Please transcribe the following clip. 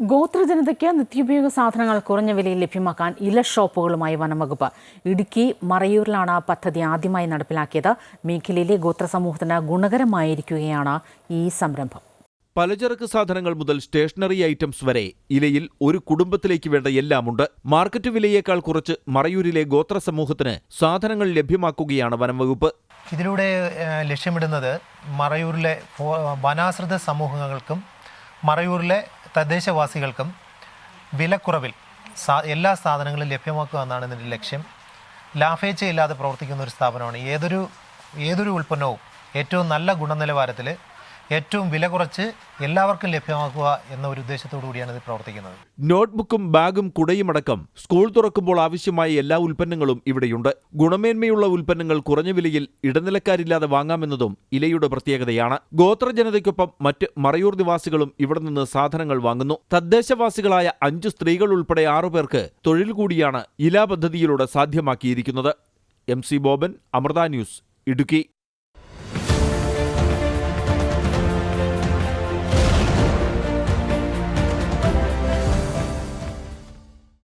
ഗോത്രജനതയ്ക്ക് നിത്യോപയോഗ സാധനങ്ങൾ കുറഞ്ഞ വിലയിൽ ലഭ്യമാക്കാൻ ഇല ഷോപ്പുകളുമായി വനംവകുപ്പ്. ഇടുക്കി മറയൂരിലാണ് പദ്ധതി ആദ്യമായി നടപ്പിലാക്കിയത്. മേഖലയിലെ ഗോത്ര സമൂഹത്തിന് ഗുണകരമായിരിക്കുകയാണ് ഈ സംരംഭം. പലചരക്ക് സാധനങ്ങൾ മുതൽ സ്റ്റേഷനറി ഐറ്റംസ് വരെ ഇലയിൽ ഒരു കുടുംബത്തിലേക്ക് വേണ്ട എല്ലാമുണ്ട്. മാർക്കറ്റ് വിലയേക്കാൾ കുറച്ച് മറയൂരിലെ ഗോത്ര സമൂഹത്തിന് സാധനങ്ങൾ ലഭ്യമാക്കുകയാണ് വനംവകുപ്പ്. ഇതിലൂടെ ലക്ഷ്യമിടുന്നത് മറയൂരിലെ വനാശ്രിത സമൂഹങ്ങൾക്കും മറയൂരിലെ തദ്ദേശവാസികൾക്കും വിലക്കുറവിൽ സാ എല്ലാ സാധനങ്ങളും ലഭ്യമാക്കുക എന്നാണ് ഇതിന്റെ ലക്ഷ്യം. ലാഭേച്ഛയില്ലാതെ പ്രവർത്തിക്കുന്ന ഒരു സ്ഥാപനമാണ്. ഏതൊരു ഏതൊരു ഉൽപ്പന്നവും ഏറ്റവും നല്ല ഗുണനിലവാരത്തിൽ ഏറ്റവും വില കുറച്ച് എല്ലാവർക്കും ലഭ്യമാക്കുക എന്ന ഒരു ഉദ്ദേശത്തോടു കൂടിയാണ് ഇത് പ്രവർത്തിക്കുന്നത്. നോട്ട്ബുക്കും ബാഗും കുടയുമടക്കം സ്കൂൾ തുറക്കുമ്പോൾ ആവശ്യമായ എല്ലാ ഉൽപ്പന്നങ്ങളും ഇവിടെയുണ്ട്. ഗുണമേന്മയുള്ള ഉൽപ്പന്നങ്ങൾ കുറഞ്ഞ വിലയിൽ ഇടനിലക്കാരില്ലാതെ വാങ്ങാമെന്നതും ഇലയുടെ പ്രത്യേകതയാണ്. ഗോത്ര ഗോത്രജനതയ്ക്കൊപ്പം മറ്റ് മറയൂർ നിവാസികളും ഇവിടെ നിന്ന് സാധനങ്ങൾ വാങ്ങുന്നു. തദ്ദേശവാസികളായ അഞ്ച് സ്ത്രീകൾ ഉൾപ്പെടെ ആറുപേർക്ക് തൊഴിൽ കൂടിയാണ് ഇല പദ്ധതിയിലൂടെ സാധ്യമാക്കിയിരിക്കുന്നത്. M C Boban Amrita news Idukki.